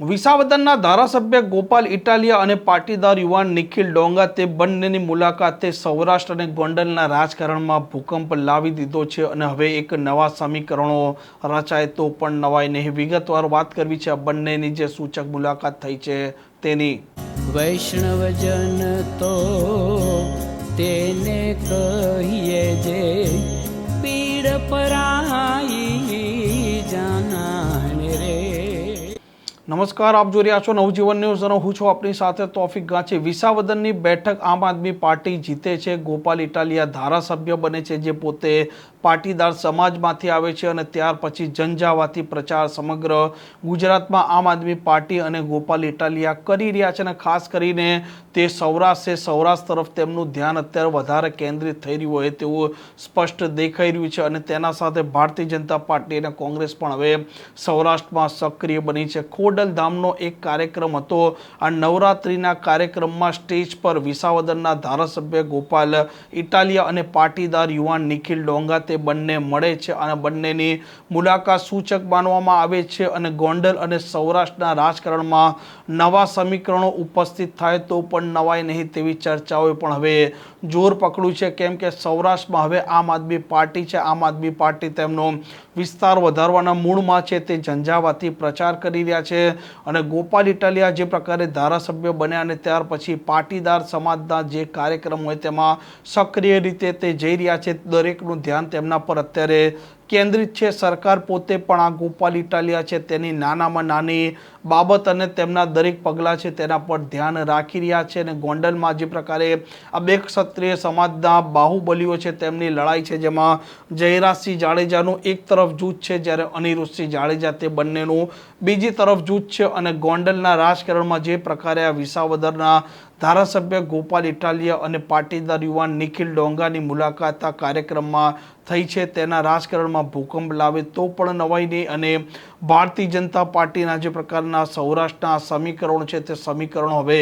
વિસાવદનના ધારાસભ્ય ગોપાલ ઇટાલિયા અને પાટીદાર યુવાન નિખિલ ડોંગા તે બંનેની મુલાકાતે સૌરાષ્ટ્ર અને ગોંડલના રાજકારણમાં ભૂકંપ લાવી દીધો છે અને હવે એક નવા સમીકરણો રચાય તો પણ નવાય નહીં. વિગતવાર વાત કરવી છે આ બંનેની જે સૂચક મુલાકાત થઈ છે તેની. વૈષ્ણવજન તો તેને કહીએ જે નમસ્કાર, આપ જોઈ રહ્યા છો નવજીવન ન્યૂઝ અને હું છું આપની સાથે તોફિક ગાંચી. વિસાવદનની બેઠક આમ આદમી પાર્ટી જીતે છે. ગોપાલ ઇટાલિયા ધારાસભ્ય બને છે, જે પોતે પાટીદાર સમાજમાંથી આવે છે અને ત્યાર પછી જનજાવાતી પ્રચાર સમગ્ર ગુજરાતમાં આમ આદમી પાર્ટી અને ગોપાલ ઇટાલિયા કરી રહ્યા છે અને ખાસ કરીને તે સૌરાષ્ટ્ર છે. સૌરાષ્ટ્ર તરફ તેમનું ધ્યાન અત્યારે વધારે કેન્દ્રિત થઈ રહ્યું હોય તેવું સ્પષ્ટ દેખાઈ રહ્યું છે અને તેના સાથે ભારતીય જનતા પાર્ટી અને કોંગ્રેસ પણ હવે સૌરાષ્ટ્રમાં સક્રિય બની છે. ખોડલધામનો એક કાર્યક્રમ હતો. આ નવરાત્રિના કાર્યક્રમમાં સ્ટેજ પર વિસાવદરના ધારાસભ્ય ગોપાલ ઇટાલિયા અને પાટીદાર યુવાન નિખિલ ડોંગા તે બંને મળે છે. અને બંનેની મુલાકાત સૂચક માનવામાં આવે છે અને ગોંડલ અને સૌરાષ્ટ્રના રાજકારણમાં નવા સમીકરણો ઉપસ્થિત થાય તો પણ નવાય નહીં તેવી ચર્ચાઓએ પણ હવે જોર પકડ્યું છે. કેમ કે સૌરાષ્ટ્રમાં હવે આમ આદમી પાર્ટી છે. આમ આદમી પાર્ટી તેમનો વિસ્તાર વધારવાના મૂળમાં છે. તે ઝંઝાવાથી પ્રચાર કરી રહ્યા છે. અને ગોપાલ ઇટાલિયા જે પ્રકારે ધારાસભ્ય બન્યા અને ત્યાર પછી પાટીદાર સમાજના જે કાર્યક્રમ હોય તેમાં સક્રિય રીતે તે જઈ રહ્યા છે, દરેકનું ધ્યાન તેમના પર અત્યારે કેન્દ્રિત છે. સરકાર પોતે પણ આ ગોપાલ ઇટાલિયા છે. તેની નાનામાં નાની બાબત અને તેમના દરેક પગલાં છે તેના પર ધ્યાન રાખી રહ્યા છે અને ગોંડલમાં જે પ્રકારે આ બે ક્ષત્રિય સમાજના બાહુબલીઓ છે તેમની લડાઈ છે જેમાં જયરાજસિંહ જાડેજાનું એક તરફ જૂથ છે જ્યારે અનિરુદ્ધસિંહ જાડેજા તે બંનેનું બીજી તરફ જૂથ છે અને ગોંડલના રાજકારણમાં જે પ્રકારે આ વિસાવદરના ધારાસભ્ય ગોપાલ ઇટાલિયા અને પાટીદાર યુવાન નિખિલ ડોંગાની મુલાકાત આ કાર્યક્રમમાં થઈ છે. તેના રાજકારણમાં ભૂકંપ લાવે તો પણ નવાઈ નહીં અને ભારતીય જનતા પાર્ટીના જે પ્રકારના સૌરાષ્ટ્રના સમીકરણો છે તે સમીકરણો હવે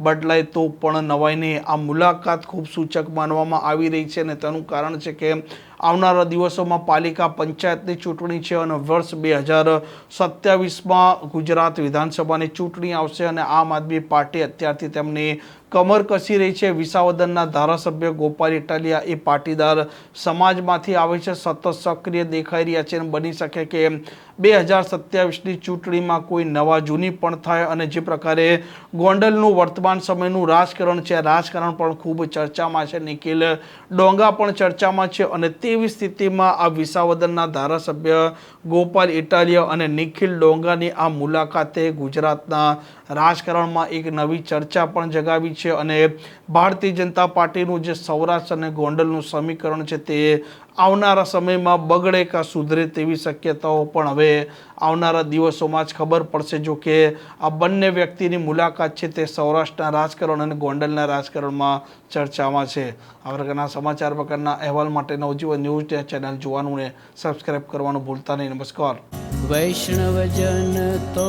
બદલાય તો પણ નવાઈ નહીં. આ મુલાકાત ખૂબ સૂચક માનવામાં આવી રહી છે અને તેનું કારણ છે કે આવનારા દિવસોમાં પાલિકા પંચાયતની ચૂંટણી છે અને વર્ષ બે હજાર સત્યાવીસમાં ગુજરાત વિધાનસભાની ચૂંટણી આવશે અને આમ આદમી પાર્ટી અત્યારથી તેમની કમર કસી રહી છે. વિસાવદનના ધારાસભ્ય ગોપાલ ઇટાલિયા એ પાટીદાર સમાજમાંથી આવે છે. સતત સક્રિય દેખાઈ રહ્યા છે અને બની શકે કે બે હજાર સત્યાવીસની ચૂંટણીમાં કોઈ નવા જૂની પણ થાય અને જે પ્રકારે ગોંડલનું વર્તમાન સમયનું રાજકારણ છે. રાજકારણ પણ ખૂબ ચર્ચામાં છે. નિખિલ ડોંગા પણ ચર્ચામાં છે અને તેવી સ્થિતિમાં આ વિસાવદનના ધારાસભ્ય ગોપાલ ઇટાલિયા અને નિખિલ ડોંગાની આ મુલાકાતે ગુજરાતના રાજકારણમાં એક નવી ચર્ચા પણ જગાવી છે અને ભારતીય જનતા પાર્ટીનું જે સૌરાષ્ટ્ર અને ગોંડલનું સમીકરણ છે તે આવનારા સમયમાં બગડે કાં સુધરે તેવી શક્યતાઓ પણ હવે આવનારા દિવસોમાં જ ખબર પડશે. જો કે આ બંને વ્યક્તિની મુલાકાત છે તે સૌરાષ્ટ્રના રાજકારણ અને ગોંડલના રાજકારણમાં ચર્ચામાં છે. આ પ્રકારના સમાચાર પ્રકારના અહેવાલ માટે નવજીવન ન્યૂઝ ચેનલ જોવાનું ને સબસ્ક્રાઈબ કરવાનું ભૂલતા નહીં. નમસ્કાર. વૈષ્ણવજન તો